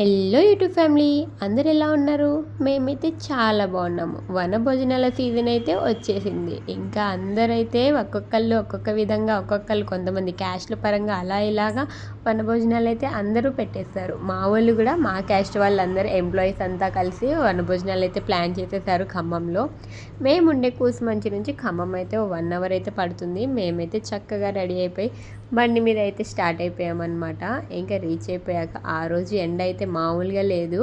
Hello YouTube family అందరు ఎలా ఉన్నారు? మేమైతే చాలా బాగున్నాము. వన భోజనాల సీజన్ అయితే వచ్చేసింది. ఇంకా అందరైతే ఒక్కొక్కళ్ళు ఒక్కొక్క విధంగా ఒక్కొక్కళ్ళు కొంతమంది క్యాస్ట్ల పరంగా అలా ఇలాగా వన భోజనాలు అయితే అందరూ పెట్టేస్తారు. మా వాళ్ళు కూడా మా క్యాస్ట్ వాళ్ళందరూ ఎంప్లాయీస్ అంతా కలిసి వన భోజనాలు అయితే ప్లాన్ చేసేసారు ఖమ్మంలో. మేము ఉండే కూసుమంచి నుంచి ఖమ్మం అయితే వన్ అవర్ అయితే పడుతుంది. మేమైతే చక్కగా రెడీ అయిపోయి బండి మీద అయితే స్టార్ట్ అయిపోయామన్నమాట. ఇంకా రీచ్ అయిపోయాక ఆ రోజు ఎండ అయితే మామూలుగా లేదు.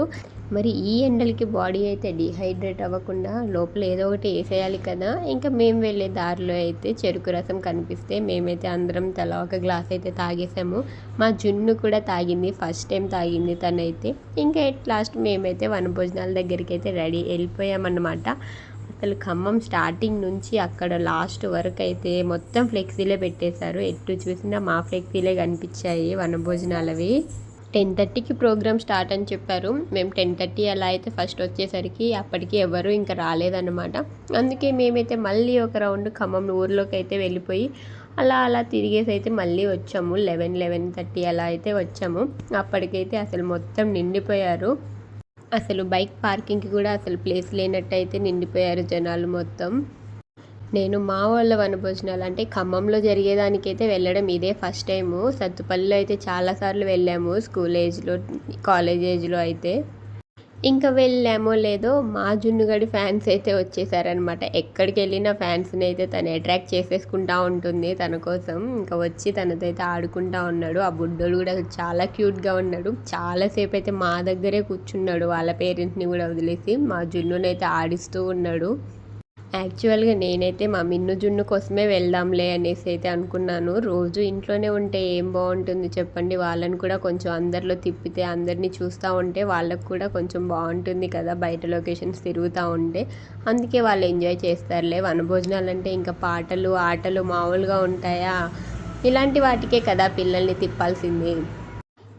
మరి ఈ ఎండలకి బాడీ అయితే డిహైడ్రేట్ అవ్వకుండా లోపల ఏదో ఒకటి వేసేయాలి కదా. ఇంకా మేము వెళ్ళే దారిలో అయితే చెరుకు రసం కనిపిస్తే మేమైతే అందరం తల ఒక గ్లాస్ అయితే తాగేసాము. మా జున్ను కూడా తాగింది ఫస్ట్ టైం తాగింది తనైతే. ఇంకా ఎట్ లాస్ట్ మేమైతే వనభోజనాల దగ్గరికి అయితే రెడీ వెళ్ళిపోయామన్నమాట. అసలు ఖమ్మం స్టార్టింగ్ నుంచి అక్కడ లాస్ట్ వరకు అయితే మొత్తం ఫ్లెక్సీలే పెట్టేశారు. ఎటు చూసినా మా ఫ్లెక్సీలే కనిపించాయి వనభోజనాలవి. టెన్ థర్టీకి ప్రోగ్రామ్ స్టార్ట్ అని చెప్పారు. మేము టెన్ థర్టీ అలా అయితే ఫస్ట్ వచ్చేసరికి అప్పటికి ఎవరు ఇంకా రాలేదన్నమాట. అందుకే మేమైతే మళ్ళీ ఒక రౌండ్ ఖమ్మం ఊర్లోకి అయితే వెళ్ళిపోయి అలా అలా తిరిగేసి అయితే మళ్ళీ వచ్చాము. లెవెన్ లెవెన్ థర్టీ అలా అయితే వచ్చాము. అప్పటికైతే అసలు మొత్తం నిండిపోయారు. అసలు బైక్ పార్కింగ్కి కూడా అసలు ప్లేస్ లేనట్టయితే నిండిపోయారు జనాలు మొత్తం. నేను మా వాళ్ళ వనభోజనాలు అంటే ఖమ్మంలో జరిగేదానికైతే వెళ్ళడం ఇదే ఫస్ట్ టైము. సత్తుపల్లిలో అయితే చాలాసార్లు వెళ్ళాము స్కూల్ ఏజ్లో కాలేజ్ ఏజ్లో అయితే. ఇంకా వెళ్ళామో లేదో మా జున్నుగడి ఫ్యాన్స్ అయితే వచ్చేసారనమాట ఎక్కడికి వెళ్ళినా ఫ్యాన్స్ని అయితే తను అట్రాక్ట్ చేసేసుకుంటా ఉంటుంది తన కోసం. ఇంకా వచ్చి తనతో అయితే ఆడుకుంటా ఉన్నాడు. ఆ బుడ్డోడు కూడా చాలా క్యూట్గా ఉన్నాడు. చాలాసేపు అయితే మా దగ్గరే కూర్చున్నాడు. వాళ్ళ పేరెంట్స్ని కూడా వదిలేసి మా జున్నునైతే ఆడిస్తూ ఉన్నాడు. యాక్చువల్గా నేనైతే మా మిన్ను జున్ను కోసమే వెళ్దాంలే అనేసి అయితే అనుకున్నాను. రోజు ఇంట్లోనే ఉంటే ఏం బాగుంటుంది చెప్పండి. వాళ్ళని కూడా కొంచెం అందరిలో తిప్పితే అందరినీ చూస్తూ ఉంటే వాళ్ళకు కూడా కొంచెం బాగుంటుంది కదా బయట లొకేషన్స్ తిరుగుతూ ఉంటే. అందుకే వాళ్ళు ఎంజాయ్ చేస్తారులే. వనభోజనాలు అంటే ఇంకా పాటలు ఆటలు మామూలుగా ఉంటాయా? ఇలాంటి వాటికే కదా పిల్లల్ని తిప్పాల్సింది.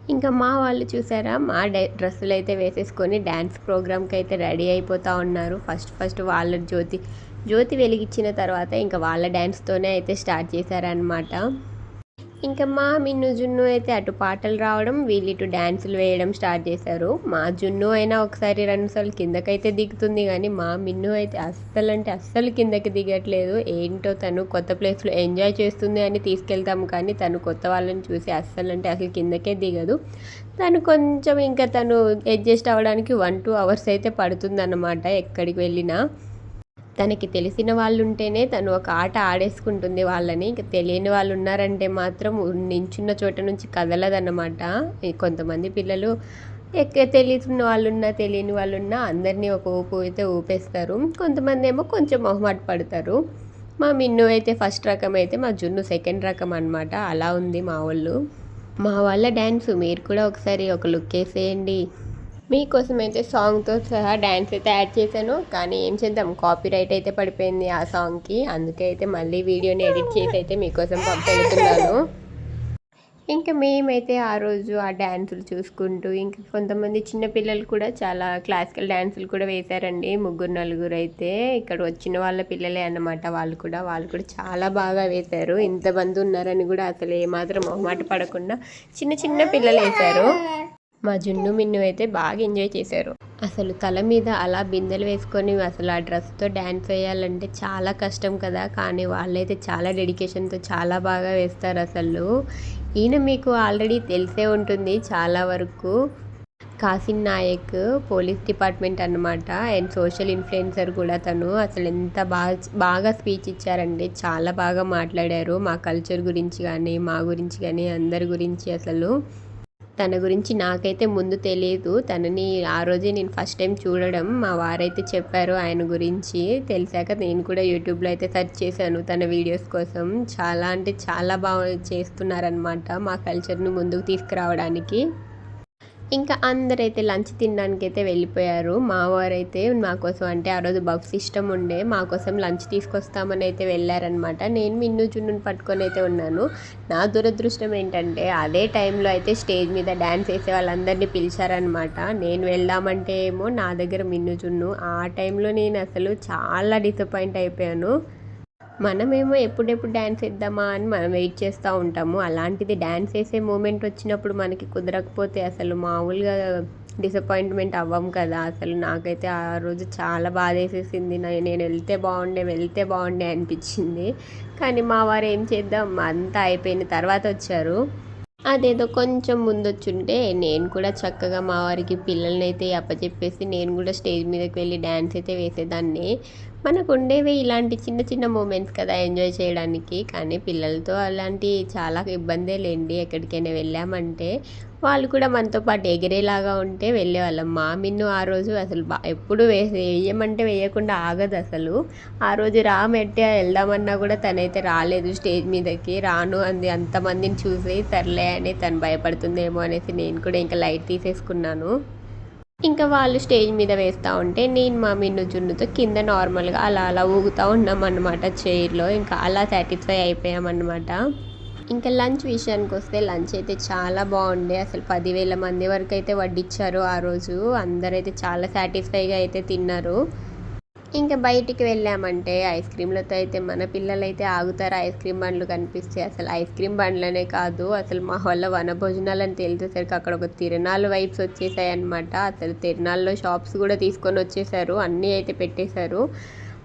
ఇంకా మా వాళ్ళు చూసారా? మా డ్రెస్సులు అయితే వేసేసుకొని డ్యాన్స్ ప్రోగ్రామ్కి అయితే రెడీ అయిపోతూ ఉన్నారు. ఫస్ట్ ఫస్ట్ వాళ్ళ జ్యోతి జ్యోతి వెలిగించిన తర్వాత ఇంకా వాళ్ళ డ్యాన్స్తోనే అయితే స్టార్ట్ చేశారనమాట ఇంకా మా మిన్ను జున్ను అయితే అటు పాటలు రావడం వీళ్ళు ఇటు డ్యాన్సులు వేయడం స్టార్ట్ చేశారు. మా జున్ను అయినా ఒకసారి రెండు సార్లు కిందకైతే దిగుతుంది కానీ మా మిన్ను అయితే అస్సలు అంటే అస్సలు కిందకి దిగట్లేదు. ఏంటో తను కొత్త ప్లేస్లో ఎంజాయ్ చేస్తుంది అని తీసుకెళ్తాము కానీ తను కొత్త వాళ్ళని చూసి అస్సలు అంటే అసలు కిందకే దిగదు. తను కొంచెం ఇంకా తను అడ్జస్ట్ అవ్వడానికి వన్ టూ అవర్స్ అయితే పడుతుందన్నమాట ఎక్కడికి వెళ్ళినా. తనకి తెలిసిన వాళ్ళు ఉంటేనే తను ఒక ఆట ఆడేసుకుంటుంది వాళ్ళని. ఇంకా తెలియని వాళ్ళు ఉన్నారంటే మాత్రం నించున్న చోట నుంచి కదలదన్నమాట. కొంతమంది పిల్లలు ఎక్క తెలిసిన వాళ్ళు ఉన్నా తెలియని వాళ్ళు ఉన్నా అందరినీ ఒక ఊపు అయితే ఊపేస్తారు. కొంతమంది ఏమో కొంచెం మొహమాట పడతారు. మా మిన్ను అయితే ఫస్ట్ రకం అయితే మా జున్ను సెకండ్ రకం అనమాట అలా ఉంది మా వాళ్ళు మా వాళ్ళ డ్యాన్స్ మీరు కూడా ఒకసారి ఒక లుక్ వేసేయండి. మీకోసం అయితే సాంగ్తో సహా డ్యాన్స్ అయితే యాడ్ చేశాను. కానీ ఏం చేద్దాం కాపీ రైట్ అయితే పడిపోయింది ఆ సాంగ్కి. అందుకే అయితే మళ్ళీ వీడియోని ఎడిట్ చేసి అయితే మీకోసం పంపెడుతున్నాను. ఇంకా మేమైతే ఆ రోజు ఆ డ్యాన్సులు చూసుకుంటూ ఇంకా కొంతమంది చిన్నపిల్లలు కూడా చాలా క్లాసికల్ డ్యాన్సులు కూడా వేశారండి. ముగ్గురు నలుగురు అయితే ఇక్కడ వచ్చిన వాళ్ళ పిల్లలే అన్నమాట. వాళ్ళు కూడా వాళ్ళు కూడా చాలా బాగా వేశారు. ఇంతమంది ఉన్నారని కూడా అసలు ఏమాత్రం మొహమాట పడకుండా చిన్న చిన్న పిల్లలు వేశారు. మా జున్ను మిన్ను అయితే బాగా ఎంజాయ్ చేశారు. అసలు తల మీద అలా బిందెలు వేసుకొని అసలు ఆ డ్రెస్తో డ్యాన్స్ వేయాలంటే చాలా కష్టం కదా. కానీ వాళ్ళైతే చాలా డెడికేషన్తో చాలా బాగా వేస్తారు అసలు. ఈయన మీకు ఆల్రెడీ తెలిసే ఉంటుంది చాలా వరకు. కాసిన్ నాయక్ పోలీస్ డిపార్ట్మెంట్ అనమాట అండ్ సోషల్ ఇన్ఫ్లుయెన్సర్ కూడా తను. అసలు ఎంత బాగా బాగా స్పీచ్ ఇచ్చారండి చాలా బాగా మాట్లాడారు. మా కల్చర్ గురించి కానీ మా గురించి కానీ అందరి గురించి అసలు. తన గురించి నాకైతే ముందు తెలియదు తనని ఆ రోజే నేను ఫస్ట్ టైం చూడడం. మా వారైతే చెప్పారు ఆయన గురించి. తెలిసాక నేను కూడా యూట్యూబ్లో అయితే సెర్చ్ చేశాను తన వీడియోస్ కోసం. చాలా అంటే చాలా బాగా చేస్తున్నారనమాట మా కల్చర్ను ముందుకు తీసుకురావడానికి. ఇంకా అందరైతే లంచ్ తినడానికి అయితే వెళ్ళిపోయారు. మా అయితే మా కోసం అంటే ఆ రోజు బఫ్ సిస్టమ్ ఉండే మా కోసం లంచ్ తీసుకొస్తామని అయితే వెళ్ళారనమాట నేను మిన్ను జున్నుని పట్టుకొని అయితే ఉన్నాను. నా దురదృష్టం ఏంటంటే అదే టైంలో అయితే స్టేజ్ మీద డ్యాన్స్ వేసే వాళ్ళందరినీ పిలిచారనమాట నేను వెళ్దామంటే ఏమో నా దగ్గర మిన్ను జున్ను. ఆ టైంలో నేను అసలు చాలా డిసప్పాయింట్ అయిపోయాను. మనమేమో ఎప్పుడెప్పుడు డ్యాన్స్ వేద్దామా అని మనం వెయిట్ చేస్తూ ఉంటాము. అలాంటిది డ్యాన్స్ వేసే మూమెంట్ వచ్చినప్పుడు మనకి కుదరకపోతే అసలు మామూలుగా డిసప్పాయింట్మెంట్ అవ్వం కదా. అసలు నాకైతే ఆ రోజు చాలా బాధ వేసేసింది నేను వెళ్తే బాగుండే వెళ్తే బాగుండే అనిపించింది. కానీ మా వారు ఏం చేద్దాం? అంతా అయిపోయిన తర్వాత వచ్చారు. అదేదో కొంచెం ముందొచ్చుంటే నేను కూడా చక్కగా మా వారికి పిల్లల్ని అయితే అప్పచెప్పేసి నేను కూడా స్టేజ్ మీదకి వెళ్ళి డ్యాన్స్ అయితే వేసేదాన్ని. మనకు ఉండేవి ఇలాంటి చిన్న చిన్న మూమెంట్స్ కదా ఎంజాయ్ చేయడానికి. కానీ పిల్లలతో అలాంటి చాలా ఇబ్బందే లేండి ఎక్కడికైనా వెళ్ళామంటే. వాళ్ళు కూడా మనతో పాటు ఎగిరేలాగా ఉంటే వెళ్ళేవాళ్ళం. మా మిన్ను ఆ రోజు అసలు బా ఎప్పుడు వేసే వేయమంటే వేయకుండా ఆగదు అసలు. ఆ రోజు రా మెట్టి వెళ్దామన్నా కూడా తనైతే రాలేదు స్టేజ్ మీదకి. రాను అంది అంతమందిని చూసి సర్లే అని తను భయపడుతుందేమో అనేసి నేను కూడా ఇంకా లైట్ తీసేసుకున్నాను. ఇంకా వాళ్ళు స్టేజ్ మీద వేస్తూ ఉంటే నేను మా మిన్ను జున్నుతో కింద నార్మల్గా అలా అలా ఊగుతూ ఉన్నాం అన్నమాట చైర్లో. ఇంకా అలా సాటిస్ఫై అయిపోయామన్నమాట. ఇంకా లంచ్ విషయానికి వస్తే లంచ్ అయితే చాలా బాగుండే. అసలు పదివేల మంది వరకు అయితే వడ్డించారు ఆ రోజు. అందరైతే చాలా సాటిస్ఫైగా అయితే తిన్నారు. ఇంకా బయటికి వెళ్ళామంటే ఐస్ క్రీమ్లతో అయితే మన పిల్లలు అయితే ఆగుతారు. ఐస్ క్రీమ్ బండ్లు కనిపిస్తే అసలు ఐస్ క్రీమ్ బండ్లనే కాదు. అసలు మా వల్ల వన భోజనాలు అని తెలిసేసరికి అక్కడ ఒక తిరణాలు వైబ్స్ వచ్చేసాయి అనమాట అసలు తిరణాల్లో షాప్స్ కూడా తీసుకొని వచ్చేసారు. అన్నీ అయితే పెట్టేశారు.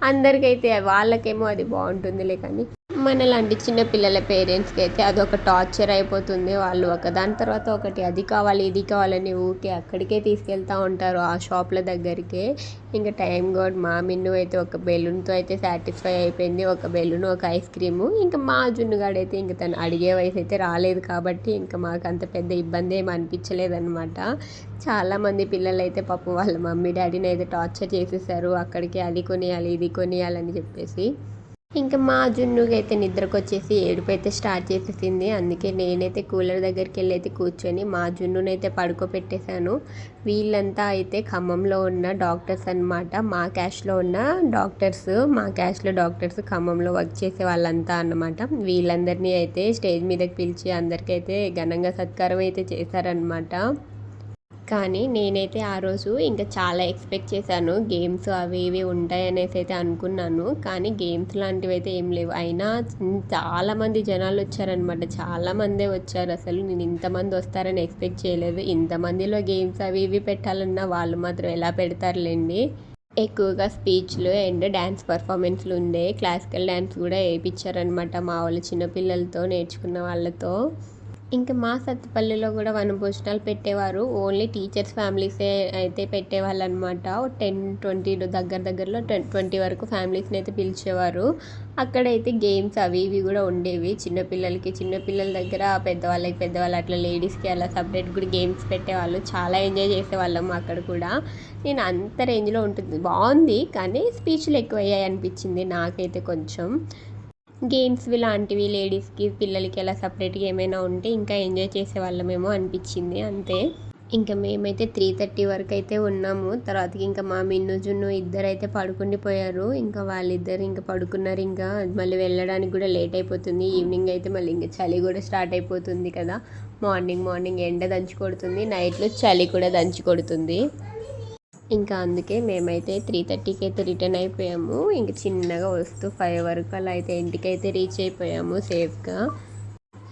అందరికైతే వాళ్ళకేమో అది బాగుంటుందిలే కానీ మన లాంటి చిన్న పిల్లల పేరెంట్స్కి అయితే అదొక టార్చర్ అయిపోతుంది. వాళ్ళు ఒక దాని తర్వాత ఒకటి అది కావాలి ఇది కావాలని ఊరికే అక్కడికే తీసుకెళ్తూ ఉంటారు ఆ షాప్ల దగ్గరికే. ఇంకా టైం గోడ్ మా మిన్ను అయితే ఒక బెలూన్తో అయితే సాటిస్ఫై అయిపోయింది. ఒక బెలూన్ ఒక ఐస్ క్రీము. ఇంకా మా జున్నుగాడైతే ఇంకా తను అడిగే వయసు అయితే రాలేదు కాబట్టి ఇంకా మాకు అంత పెద్ద ఇబ్బంది ఏమి అనిపించలేదన్నమాట. చాలామంది పిల్లలు అయితే పాపం వాళ్ళ మమ్మీ డాడీని అయితే టార్చర్ చేసేసారు. అక్కడికి అది కొనియాలి ఇది కొనియాలని చెప్పేసి. ఇంకా మా జున్నుగా అయితే నిద్రకు వచ్చేసి ఏడుపు అయితే స్టార్ట్ చేసేసింది. అందుకే నేనైతే కూలర్ దగ్గరికి వెళ్ళి అయితే కూర్చొని మా జున్నునైతే పడుకోబెట్టేశాను. వీళ్ళంతా అయితే ఖమ్మంలో ఉన్న డాక్టర్స్ అనమాట మా క్యాష్లో ఉన్న డాక్టర్స్ మా క్యాష్లో డాక్టర్స్ ఖమ్మంలో వర్క్ చేసే వాళ్ళంతా అనమాట వీళ్ళందరినీ అయితే స్టేజ్ మీదకి పిలిచి అందరికైతే ఘనంగా సత్కారం అయితే చేశారనమాట కానీ నేనైతే ఆ రోజు ఇంకా చాలా ఎక్స్పెక్ట్ చేశాను. గేమ్స్ అవి ఇవి ఉంటాయి అనేసి అయితే అనుకున్నాను. కానీ గేమ్స్ లాంటివి అయితే ఏం లేవు. అయినా చాలామంది జనాలు వచ్చారనమాట చాలామందే వచ్చారు. అసలు నేను ఇంతమంది వస్తారని ఎక్స్పెక్ట్ చేయలేదు. ఇంతమందిలో గేమ్స్ అవి ఇవి పెట్టాలన్నా వాళ్ళు మాత్రం ఎలా పెడతారులేండి? ఎక్కువగా స్పీచ్లు అండ్ డ్యాన్స్ పర్ఫార్మెన్స్లు ఉండే క్లాసికల్ డ్యాన్స్ కూడా వేయించారనమాట మా వాళ్ళు చిన్నపిల్లలతో నేర్చుకున్న వాళ్ళతో. ఇంకా మా సత్తుపల్లిలో కూడా వనభోజనాలు పెట్టేవారు. ఓన్లీ టీచర్స్ ఫ్యామిలీసే అయితే పెట్టేవాళ్ళు అనమాట టెన్ ట్వంటీ దగ్గర దగ్గరలో టెన్ ట్వంటీ వరకు ఫ్యామిలీస్ని అయితే పిలిచేవారు. అక్కడైతే గేమ్స్ అవి ఇవి కూడా ఉండేవి. చిన్నపిల్లలకి చిన్నపిల్లల దగ్గర పెద్దవాళ్ళకి పెద్దవాళ్ళు అట్లా లేడీస్కి అలా సపరేట్ కూడా గేమ్స్ పెట్టేవాళ్ళు. చాలా ఎంజాయ్ చేసేవాళ్ళం అక్కడ కూడా. నేను అంత రేంజ్లో ఉంటుంది. బాగుంది కానీ స్పీచ్లు ఎక్కువయ్యాయి అనిపించింది నాకైతే కొంచెం. గేమ్స్ లాంటివి లేడీస్కి పిల్లలకి అలా సపరేట్గా ఏమైనా ఉంటే ఇంకా ఎంజాయ్ చేసేవాళ్ళమేమో అనిపించింది అంతే. ఇంకా మేమైతే త్రీ థర్టీ వరకు అయితే ఉన్నాము. తర్వాతకి ఇంకా మా మిన్ను జున్ను ఇద్దరు అయితే పడుకుండిపోయారు ఇంకా వాళ్ళిద్దరు ఇంకా పడుకున్నారు. ఇంకా మళ్ళీ వెళ్ళడానికి కూడా లేట్ అయిపోతుంది. ఈవినింగ్ అయితే మళ్ళీ ఇంకా చలి కూడా స్టార్ట్ అయిపోతుంది కదా. మార్నింగ్ మార్నింగ్ ఎండ దంచి కొడుతుంది. నైట్లో చలి కూడా దంచి కొడుతుంది. ఇంకా అందుకే మేమైతే త్రీ థర్టీకి అయితే రిటర్న్ అయిపోయాము. ఇంక చిన్నగా వస్తూ ఫైవ్ వరకు అలా అయితే ఇంటికైతే రీచ్ అయిపోయాము సేఫ్గా.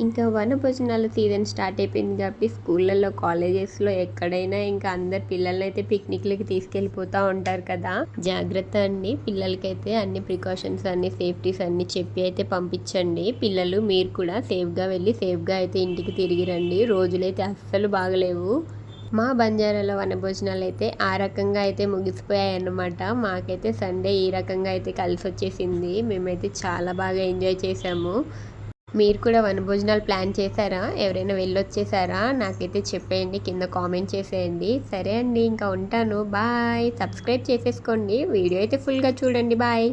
ఇంకా వన భోజనాల సీజన్ స్టార్ట్ అయిపోయింది కాబట్టి స్కూళ్ళల్లో కాలేజెస్లో ఎక్కడైనా ఇంకా అందరు పిల్లల్ని అయితే పిక్నిక్లకి తీసుకెళ్ళిపోతూ ఉంటారు కదా. జాగ్రత్త అండి. పిల్లలకైతే అన్ని ప్రికాషన్స్ అన్ని సేఫ్టీస్ అన్ని చెప్పి అయితే పంపించండి. పిల్లలు మీరు కూడా సేఫ్గా వెళ్ళి సేఫ్గా అయితే ఇంటికి తిరిగి రండి. రోజులైతే అస్సలు బాగలేవు. మా బంజారాలో వనభోజనాలు అయితే ఆ రకంగా అయితే ముగిసిపోయాయి అన్నమాట. మాకైతే సండే ఈ రకంగా అయితే కలిసి వచ్చేసింది. మేమైతే చాలా బాగా ఎంజాయ్ చేసాము మీరు కూడా వనభోజనాలు ప్లాన్ చేశారా? ఎవరైనా వెళ్ళొచ్చేసారా? నాకైతే చెప్పేయండి కింద కామెంట్ చేసేయండి. సరే అండి ఇంకా ఉంటాను. బాయ్. సబ్స్క్రైబ్ చేసేసుకోండి. వీడియో అయితే ఫుల్గా చూడండి. బాయ్.